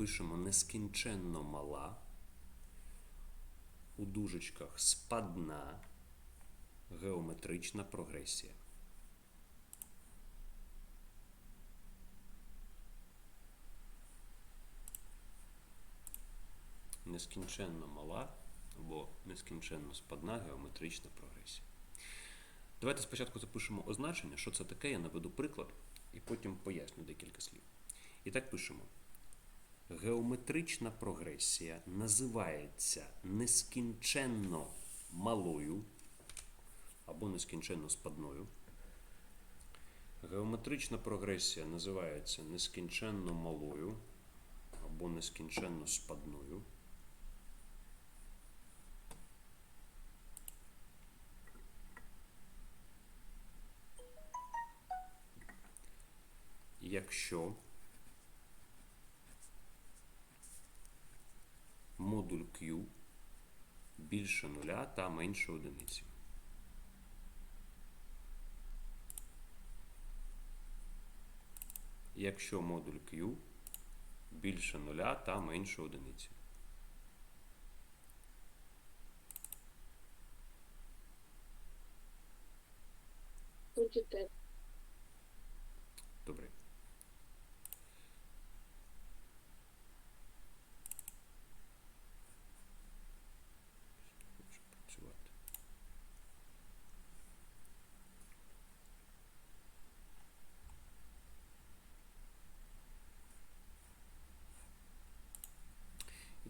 пишемо нескінченно мала. У дужечках спадна геометрична прогресія. Нескінченно мала або нескінченно спадна геометрична прогресія. Давайте спочатку запишемо означення, що це таке, я наведу приклад і потім поясню декілька слів. І так пишемо. Геометрична прогресія називається нескінченно малою або нескінченно спадною. Геометрична прогресія називається нескінченно малою або нескінченно спадною. Якщо модуль Q більше нуля та менше одиниці. Якщо модуль Q більше нуля та менше одиниці. Буде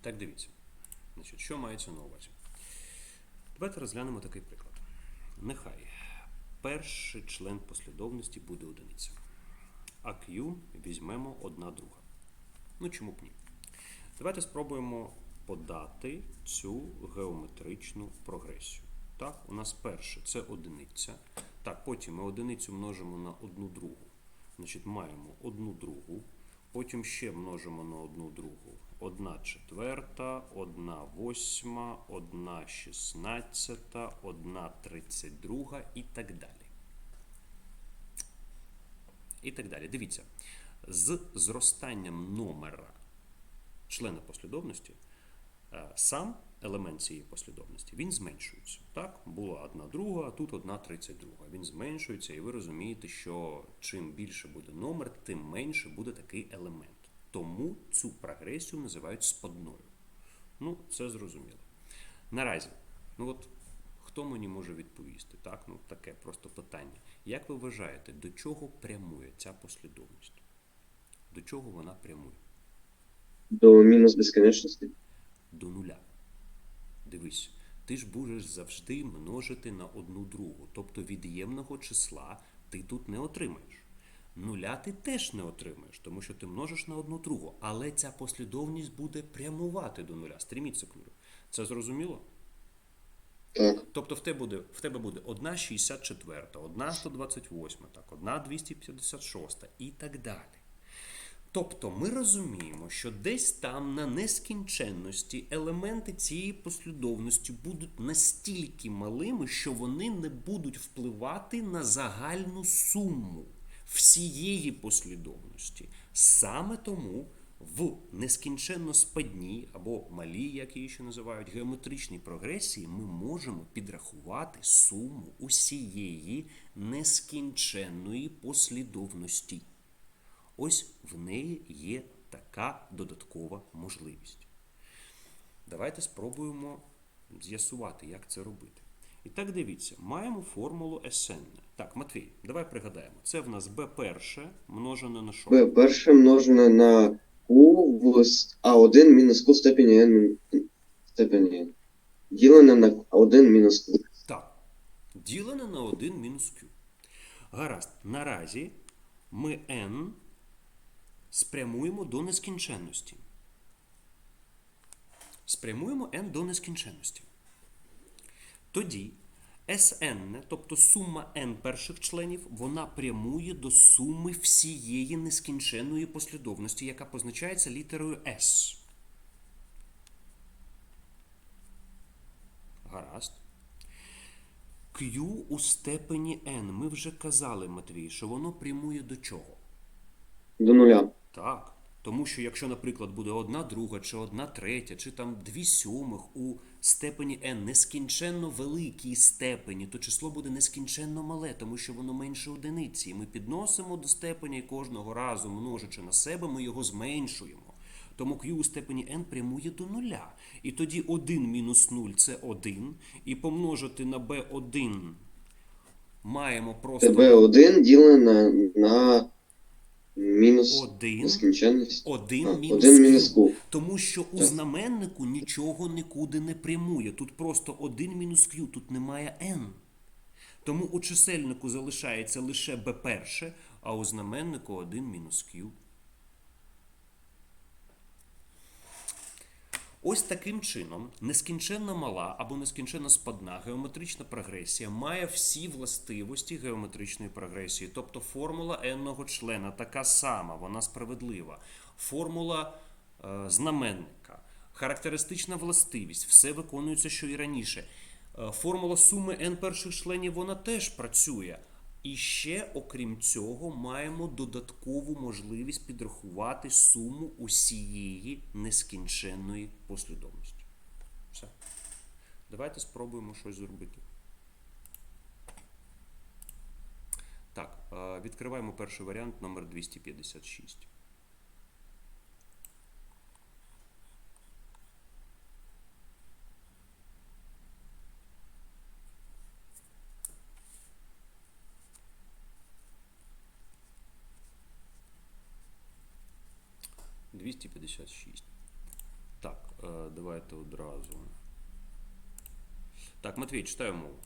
Так дивіться. Значить, що мається на увазі? Давайте розглянемо такий приклад. Нехай перший член послідовності буде одиниця. А Q візьмемо одна друга. Ну чому б ні? Давайте спробуємо подати цю геометричну прогресію. Так, у нас перше це одиниця. Так, потім ми одиницю множимо на одну другу. Значить, маємо одну другу. Потім ще множимо на одну другу. Одна четверта, одна восьма, одна шістнадцята, одна тридцять друга і так далі. І так далі. Дивіться, з зростанням номера члена послідовності е, сам елемент цієї послідовності він зменшується. Так, була одна друга, а тут одна тридцять друга. Він зменшується, і ви розумієте, що чим більше буде номер, тим менше буде такий елемент. Тому цю прогресію називають спадною. Ну, це зрозуміло. Наразі, ну от хто мені може відповісти? Так, ну таке просто питання. Як ви вважаєте, до чого прямує ця послідовність? До чого вона прямує? До мінус безконечності. До нуля. Дивись, ти ж будеш завжди множити на одну другу. Тобто від'ємного числа ти тут не отримаєш. Нуля ти теж не отримаєш, тому що ти множиш на одну другу. Але ця послідовність буде прямувати до нуля. Стріміться к нулю. Це зрозуміло? Так. Тобто в тебе буде, в тебе буде одна 64, одна 128, так, одна 256 і так далі. Тобто ми розуміємо, що десь там на нескінченності елементи цієї послідовності будуть настільки малими, що вони не будуть впливати на загальну суму всієї послідовності. Саме тому в нескінченно спадній або малій, як її ще називають, геометричній прогресії, ми можемо підрахувати суму усієї нескінченної послідовності. Ось в неї є така додаткова можливість. Давайте спробуємо з'ясувати, як це робити. І так дивіться, маємо формулу SN. Так, Матвій, давай пригадаємо. Це в нас b перше множене на що? b перше множене на q в А1 мінус q в степені n степені n. Ділене на 1 мінус q. Так. Ділене на 1 мінус q. Гаразд. Наразі ми n спрямуємо до нескінченності. Спрямуємо n до нескінченності. Тоді Sn, тобто сума n перших членів, вона прямує до суми всієї нескінченної послідовності, яка позначається літерою S. Гаразд. Q у степені n. Ми вже казали, Матвій, що воно прямує до чого? До нуля. Так. Тому що якщо, наприклад, буде одна друга, чи одна третя, чи там дві сьомих у степені n нескінченно великій степені, то число буде нескінченно мале, тому що воно менше одиниці. І ми підносимо до степеня і кожного разу, множачи на себе, ми його зменшуємо. Тому q у степені n прямує до нуля. І тоді 1 мінус 0 це 1. І помножити на b1 маємо просто ТБ1 ділене на, на мінус один, нескінченність. Один А, мінус, один мінус Q. Тому що у Так. знаменнику нічого нікуди не прямує. Тут просто один мінус Q, тут немає n. Тому у чисельнику залишається лише b перше, а у знаменнику 1 мінус Q. Ось таким чином нескінченно мала або нескінченно спадна геометрична прогресія має всі властивості геометричної прогресії. Тобто формула n-ного члена така сама, вона справедлива. Формула е, знаменника, характеристична властивість, все виконується, що і раніше. Е, формула суми n перших членів вона теж працює. І ще, окрім цього, маємо додаткову можливість підрахувати суму усієї нескінченної послідовності. Все. Давайте спробуємо щось зробити. Так, е, відкриваємо перший варіант номер 256. – 256. Так, е, давайте одразу. Так, Матвій, читаю мову.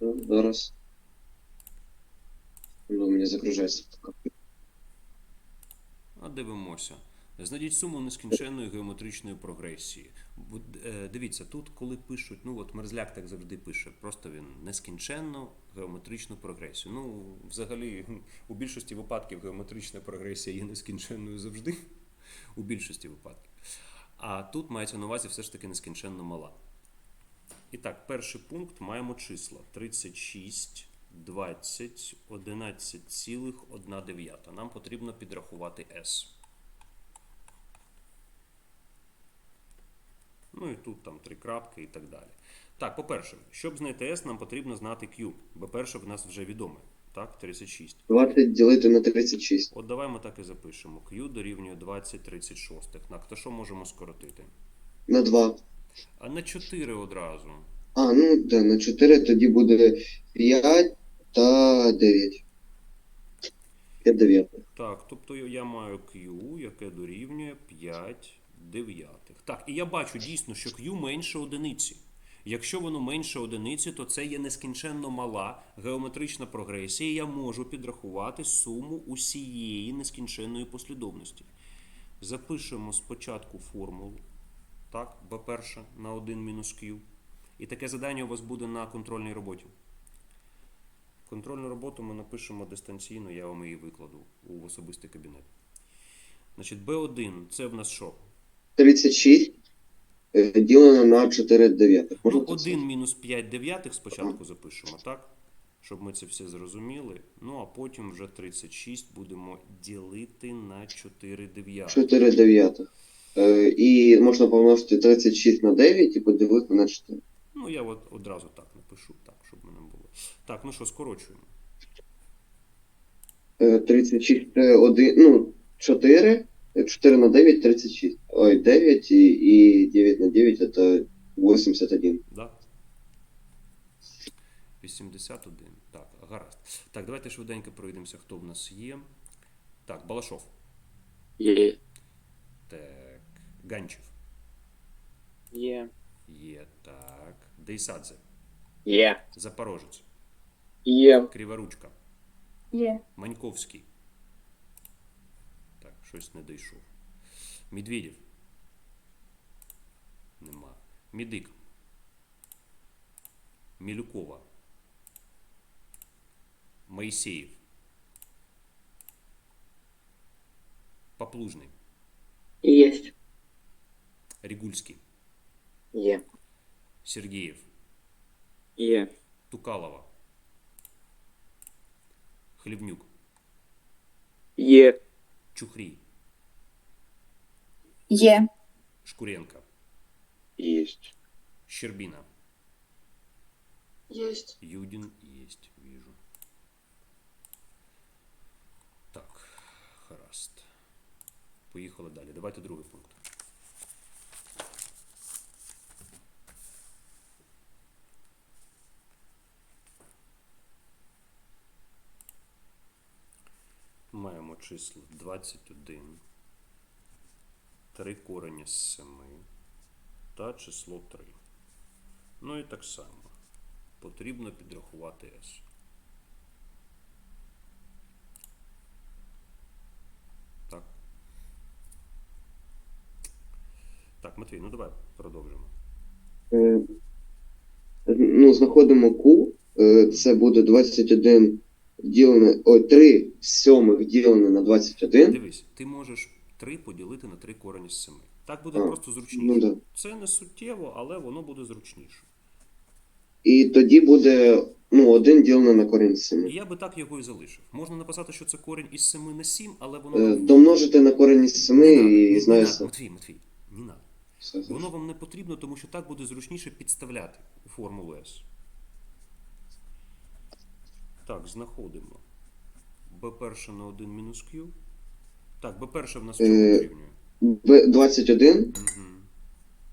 Ну, Зараз. Ну, мені загружається. А дивимося. Знайдіть суму нескінченної геометричної прогресії. Е, Дивіться, тут, коли пишуть, ну от мерзляк так завжди пише, просто він нескінченну геометричну прогресію. Ну, взагалі, у більшості випадків геометрична прогресія є нескінченною завжди. У більшості випадків. А тут мається на увазі все ж таки нескінченно мала. І так, перший пункт маємо числа 36, 20, 11,1 Нам потрібно підрахувати S. Ну і тут там три крапки і так далі. Так, по-перше, щоб знайти S, нам потрібно знати Q. Бо перше в нас вже відоме. Так, 36. 20 ділити на 36. От давай ми так і запишемо. Q дорівнює 20 36. Так, то що можемо скоротити? На 2. А на 4 одразу. А, ну да, на 4 тоді буде 5 та 9. 5 дев'ятих. Так, тобто я маю Q, яке дорівнює 5 дев'ятих. Так, і я бачу дійсно, що Q менше одиниці. Якщо воно менше одиниці, то це є нескінченно мала геометрична прогресія. Я можу підрахувати суму усієї нескінченної послідовності. Запишемо спочатку формулу. Так, b перше на 1 мінус Q. І таке завдання у вас буде на контрольній роботі. Контрольну роботу ми напишемо дистанційно, я вам її викладу у особистий кабінет. Значить, B1 це в нас що? 36 е, ділено на 4 дев'ятих. Ну, 1 мінус 5 дев'ятих спочатку запишемо, так? Щоб ми це все зрозуміли. Ну, а потім вже 36 будемо ділити на 4 дев'ятих. 4 дев'ятих. Е, і можна помножити 36 на 9 і поділити на 4. Ну, я от одразу так напишу, так, щоб мене було. Так, ну що, скорочуємо. Е, 36 це 1, ну, 4. 4 на 9 36. Ой, 9 і, і 9 на 9 це 81. Да? 81. Так, гаразд. Так, давайте швиденько пройдемося, хто в нас є. Так, Балашов. Є. Так, Ганчев. Є. Є. Так. Дейсадзе. Є. Запорожець. Є. Криворучка. Є. Маньковський. Так, щось не дійшов. Медведєв. Нема. Мідик. Мілюкова. Моїсеєв. Поплужний. Є. Рігульський. Є. Сергієв. Є. Тукалова. Хлівнюк. Є. Чухрій, Є. Шкуренко, Есть. Щербина, Есть. Юдин есть, вижу. Так, гаразд. Поїхали далі. Давайте другий пункт. Маємо число 21, 3 корені з 7 та число 3. Ну і так само потрібно підрахувати S. Так. Так, Матвій, ну давай продовжимо. Е, ну, знаходимо Q. Е, це буде 21 ділене, ой, 3 сьомих ділене на 21. Дивись, ти можеш 3 поділити на 3 корені з 7. Так буде А, просто зручніше. Ну, да. Це не суттєво, але воно буде зручніше. І тоді буде ну, 1 ділене на корінь з 7. І я би так його і залишив. Можна написати, що це корінь із 7 на 7, але воно. Е, вам- домножити на корінь із 7 Не надо, і не знаю надо. все. Матвій, Матвій, не надо. Все, все. Воно вам не потрібно, тому що так буде зручніше підставляти у формулу S. Так, знаходимо. b перше на 1 мінус Q. Так, b перше в нас чому Е, дорівнює? Б- 21 Угу.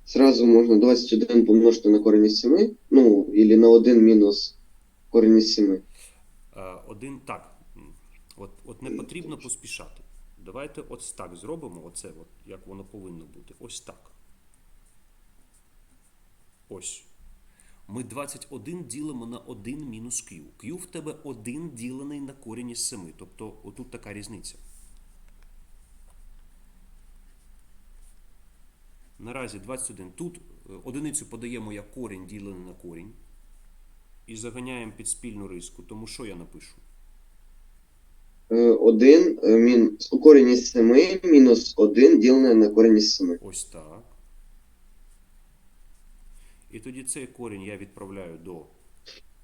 Сразу можна 21 помножити на корінь із 7, ну, или на 1 мінус корінь із 7. А, один так. м, От, от не потрібно поспішати. Давайте ось так зробимо. Оце, от, як воно повинно бути. Ось так. Ось. Ми 21 ділимо на 1 мінус Q. Q в тебе 1 ділений на корінь із 7. Тобто отут така різниця. Наразі 21. Тут е, одиницю подаємо як корінь ділений на корінь. І заганяємо під спільну риску. Тому що я напишу? 1 мін... корінь із 7 мінус 1 ділене на корінь із 7. Ось так. І тоді цей корінь я відправляю до,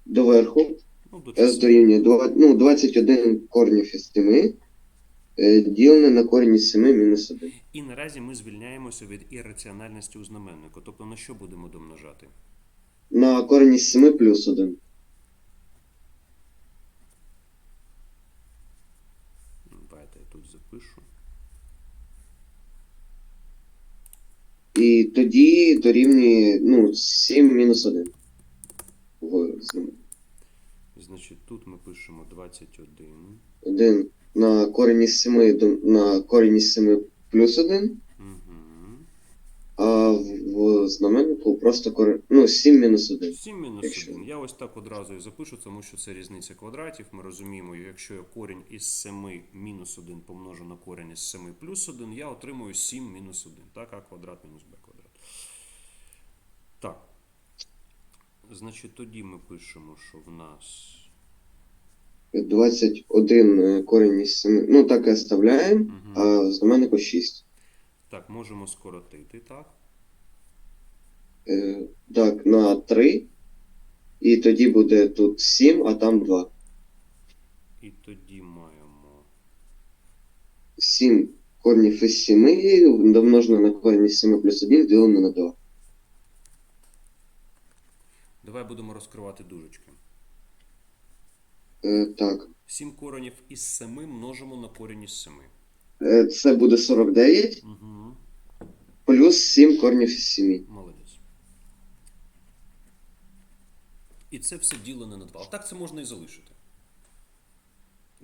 Доверху ну, до S дорівнює два- ну, 21 коренів із 7, е, ділене на корінь із 7 мінус 1. І наразі ми звільняємося від ірраціональності у знаменнику. Тобто на що будемо домножати? На корінь із 7 плюс 1. Ну, Давайте я тут запишу. І тоді дорівнює ну, 7 мінус 1. Значить, тут ми пишемо 21. 1 на корінь із 7 на корінь із 7 плюс 1, Угу. а в, знаменнику просто корінь, ну, 7 мінус 1. 7 мінус Якщо- 1. Я ось так одразу і запишу, тому що це різниця квадратів. Ми розуміємо, якщо я корінь із 7 мінус 1 помножу на корінь із 7 плюс 1, я отримую 7 мінус 1. Так, а квадрат мінус b квадрат. Так. Значить, тоді ми пишемо, що в нас 21 е, корінь із 7. Ну, так і оставляємо, Мгм. а знаменнику 6. Так, можемо скоротити, так? Е, так, на 3. І тоді буде тут 7, а там 2. І тоді маємо 7 корнів із 7 домножено на корінь із 7 плюс 1 ділено на 2. Давай будемо розкривати дужечки. Е, так. 7 коренів із 7 множимо на корінь із 7. Е, це буде 49 Угу. плюс 7 корнів із 7. Молодець. І це все ділене на 2. Так це можна і залишити.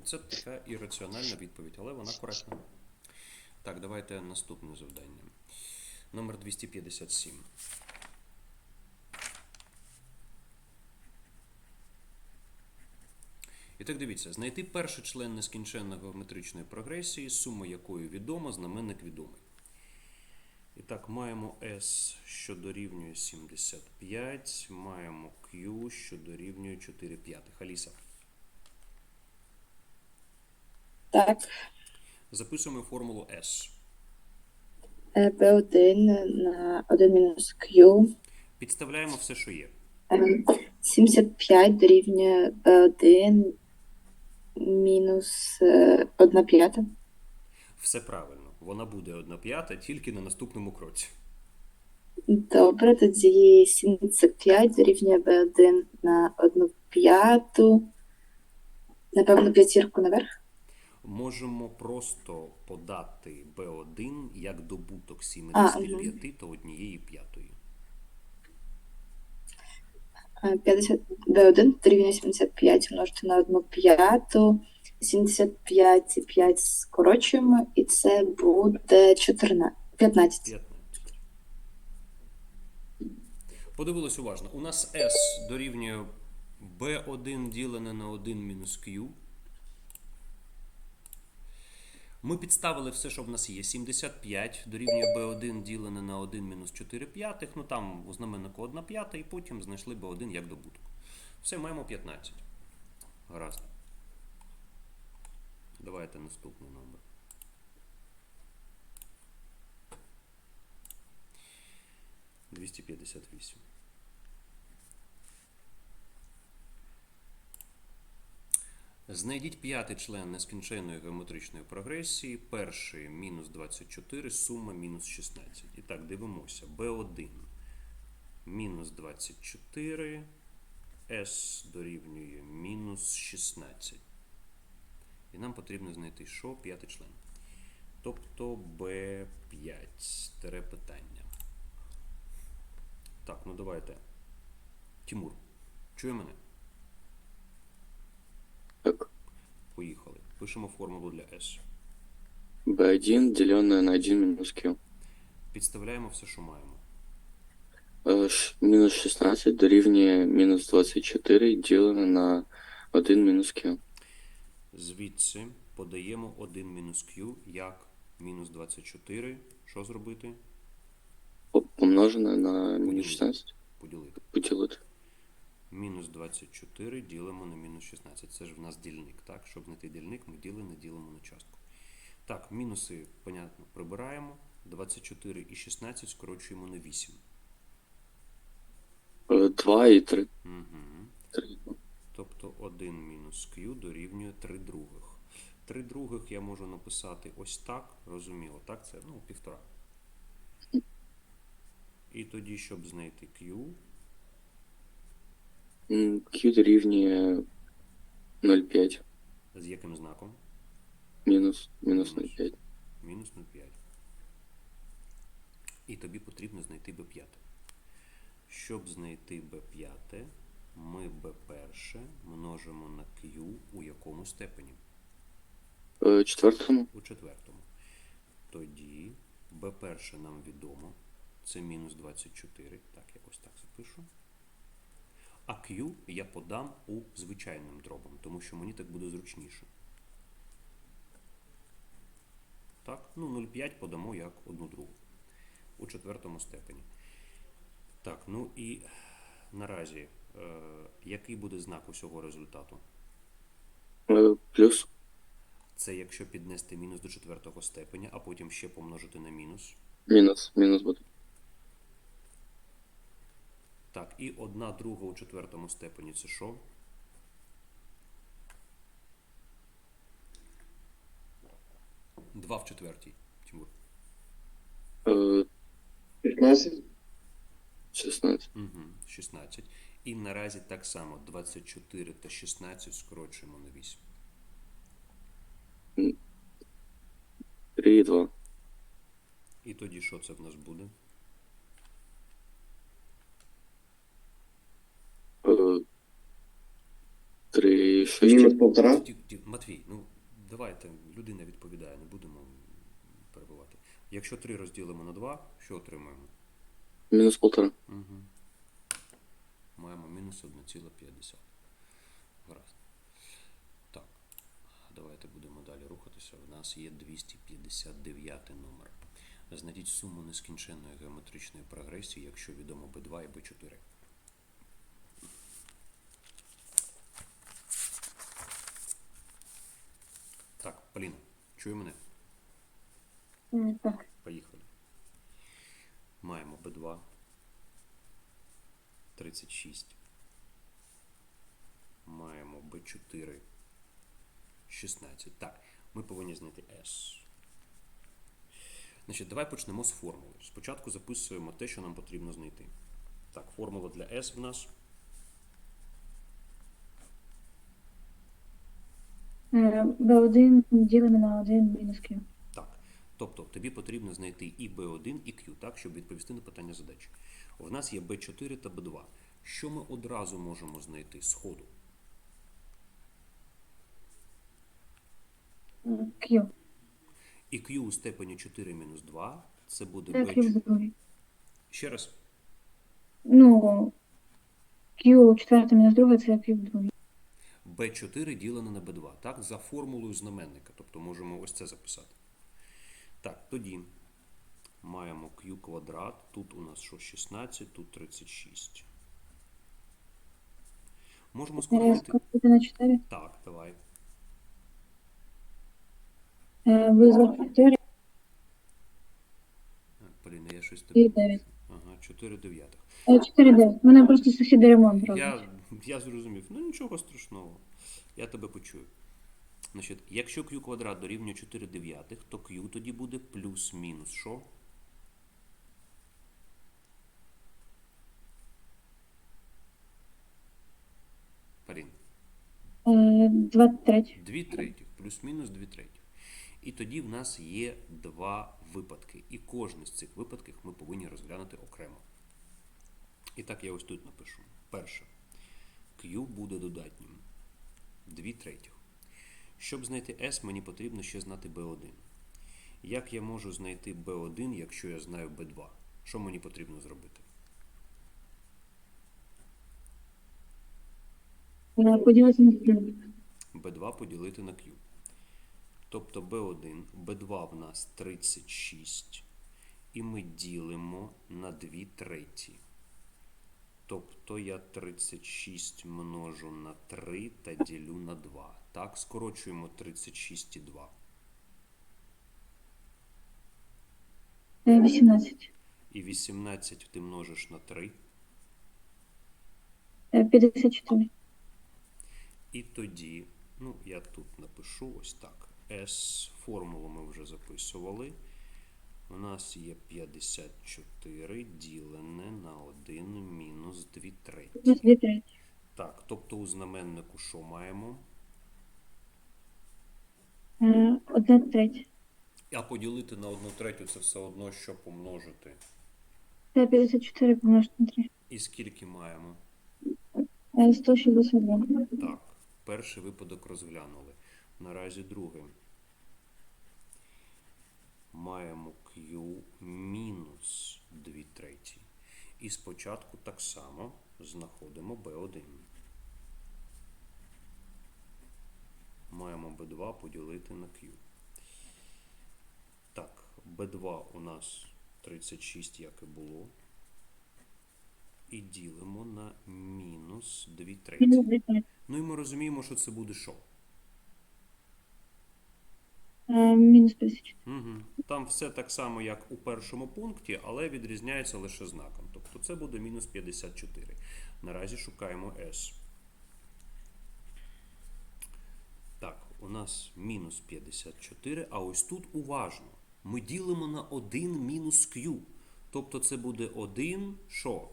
Це така ірраціональна відповідь, але вона коректна. Так, давайте наступне завдання. Номер 257. І так дивіться, знайти перший член нескінченної геометричної прогресії, сума якої відома, знаменник відомий. І так, маємо S, що дорівнює 75, маємо Q, що дорівнює 4 п'ятих. Аліса. Так. Записуємо формулу S. Е, P1 на 1 мінус Q. Підставляємо все, що є. Е, 75 дорівнює P1 мінус е, 1 п'ята. Все правильно. Вона буде 1 п'ята тільки на наступному кроці. Добре, тоді 75 дорівнює b1 на 1 п'яту. Напевно, п'ятірку наверх. Можемо просто подати B1 як добуток А, 75 та однієї п'ятої. Е, 50 b1 дорівнює 75 множити на 1 п'яту. 75 і 5 скорочуємо, і це буде 14, 15. 15. Подивилось уважно. У нас S дорівнює B1 ділене на 1 мінус Q. Ми підставили все, що в нас є. 75 дорівнює B1 ділене на 1 мінус 4 п'ятих. Ну там у знаменнику 1 п'ята, і потім знайшли B1 як добуток. Все, маємо 15. Гаразд. Давайте наступний номер. Двісті п'ятдесят вісім. Знайдіть п'ятий член нескінченної геометричної прогресії. Перший мінус 24, сума мінус 16. І так, дивимося. B1 мінус 24, S дорівнює мінус 16. І нам потрібно знайти що? П'ятий член. Тобто B5. Тере питання. Так, ну давайте. Тимур, чує мене? Так, Поїхали. Пишемо формулу для S. b1 деленное на 1 минус q. Підставляємо все, що маємо. Ш- Минус 16 дорівнює мінус 24 деленное на 1 минус q. Звідси подаємо 1 мінус Q як мінус 24. Що зробити? По- Помноженое на минус 16 Поділити. поделить. Мінус 24 ділимо на мінус 16. Це ж в нас дільник, так? Щоб знайти дільник, ми ділене ділимо на частку. Так, мінуси, понятно, прибираємо. 24 і 16 скорочуємо на 8. 2 и 3. Угу. 3. Тобто 1 мінус Q дорівнює 3 других. 3 других я можу написати ось так, розуміло, так? Це ну, півтора. І тоді, щоб знайти Q, q дорівнює 0,5. з яким знаком? Мінус, мінус 0,5. Мінус 0,5. І тобі потрібно знайти b5. Щоб знайти b5, ми b1 множимо на q у якому степені? Е, Четвертому У четвертому. Тоді b1 нам відомо. Це мінус 24. Так, я ось так запишу. А Q я подам у звичайним дробом, тому що мені так буде зручніше. Так, ну 0,5 подамо як одну другу. У четвертому степені. Так, ну і наразі, який буде знак усього результату? Е, плюс Це якщо піднести мінус до четвертого степеня, а потім ще помножити на мінус. мінус, мінус буде. Так, і одна друга у четвертому степені це що? Два в четвертій, Тимур. Е, 15. 16. Угу, 16. І наразі так само 24 та 16 скорочуємо на 8. 3 і 2. І тоді що це в нас буде? Е, 3 і 6. Мінус полтора. Матвій, ну давайте, людина відповідає, не будемо перебувати. Якщо 3 розділимо на 2, що отримаємо? Мінус полтора. Угу. Маємо мінус 1,5. Гаразд. Так. Давайте будемо далі рухатися. У нас є 259 номер. Знайдіть суму нескінченної геометричної прогресії, якщо відомо B2 і B4. Так, Поліна, чує мене? Так. Поїхали. Маємо B2 36. Маємо B4 16. Так, ми повинні знайти S. Значить, давай почнемо з формули. Спочатку записуємо те, що нам потрібно знайти. Так, формула для S в нас. Е, B1 ділимо на 1 мінус Q. Так. Тобто тобі потрібно знайти і B1, і Q, так, щоб відповісти на питання задачі. В нас є B4 та B2. Що ми одразу можемо знайти з ходу? Q. І Q у степені 4 мінус 2 це буде Це Q B4. Ще раз. Ну, Q четверта мінус друга це Q в другій. B4 ділене на B2, так, за формулою знаменника. Тобто можемо ось це записати. Так, тоді маємо Q квадрат. Тут у нас що 16, тут 36. Можемо Е, скоротити. На 4. Так, давай. Е, Визвав 4 Е, Поліна, я щось тобі. 9. Ага, 4 дев'ятих. 4 9. У мене просто сусіди ремонт роблять. Я, я зрозумів. Ну нічого страшного. Я тебе почую. Значить, якщо q квадрат дорівнює 4 дев'ятих, то q тоді буде плюс-мінус що? Е, 2 третіх. 2 третіх, плюс-мінус 2 третіх. І тоді в нас є два випадки. І кожен з цих випадків ми повинні розглянути окремо. І так я ось тут напишу. Перше. Q буде додатнім. 2 третіх. Щоб знайти S, мені потрібно ще знати B1. Як я можу знайти B1, якщо я знаю B2? Що мені потрібно зробити? Поділити на Q. B2 поділити на Q. Тобто B1, B2 в нас 36, і ми ділимо на 2 треті. Тобто я 36 множу на 3 та ділю на 2. Так, скорочуємо 36 і 2. Е, 18. І 18 ти множиш на 3. Е, 54. І тоді, ну, я тут напишу ось так. S формулу ми вже записували. У нас є 54 ділене на 1 мінус 2 треті. Плюс 2 треті. Так, тобто у знаменнику що маємо? Е, 1 третя. А поділити на 1 третю це все одно, що помножити. Це 54 помножити на 3. І скільки маємо? Е, 162. Так, перший випадок розглянули. Наразі другий. Маємо Q мінус 2 треті. І спочатку так само знаходимо B1. Маємо B2 поділити на Q. Так, B2 у нас 36, як і було. І ділимо на мінус 2 треті. Мінус 2 треті. Ну і ми розуміємо, що це буде що. Е, Мінус 54. Угу. Там все так само, як у першому пункті, але відрізняється лише знаком. Тобто це буде мінус 54. Наразі шукаємо S. Так, у нас мінус 54, а ось тут уважно. Ми ділимо на 1 мінус Q. Тобто це буде 1 що?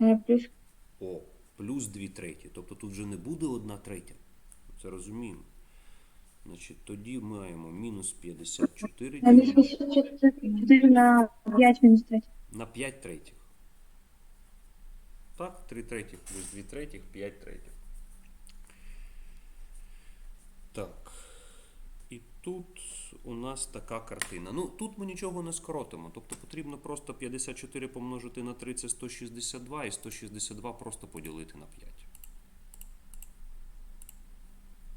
Е, Плюс О, плюс 2 треті. Тобто тут вже не буде 1 третя. Це розуміємо. Значить, тоді маємо мінус 54 е, мінус ділимо 54 на 5 мінус 3. на 5 третіх. Так, 3 третіх плюс 2 третіх, 5 третіх. Так. І тут у нас така картина. Ну, тут ми нічого не скоротимо. Тобто потрібно просто 54 помножити на 3 це 162, і 162 просто поділити на 5.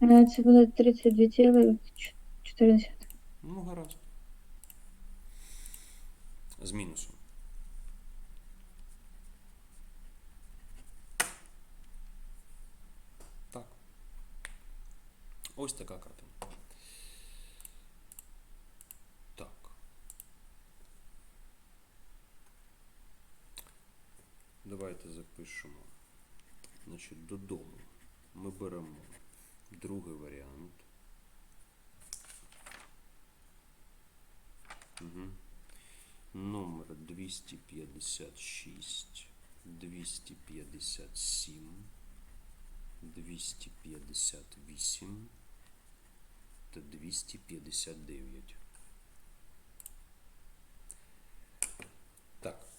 Е, Це буде 32,4. Ну, гаразд. З мінусом. Так. Ось така картина. Давайте запишемо. Значить, Додому ми беремо другий варіант. Угу. Номер 256, 257, 258 та 259. Так.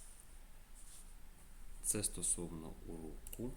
Це стосовно уроку.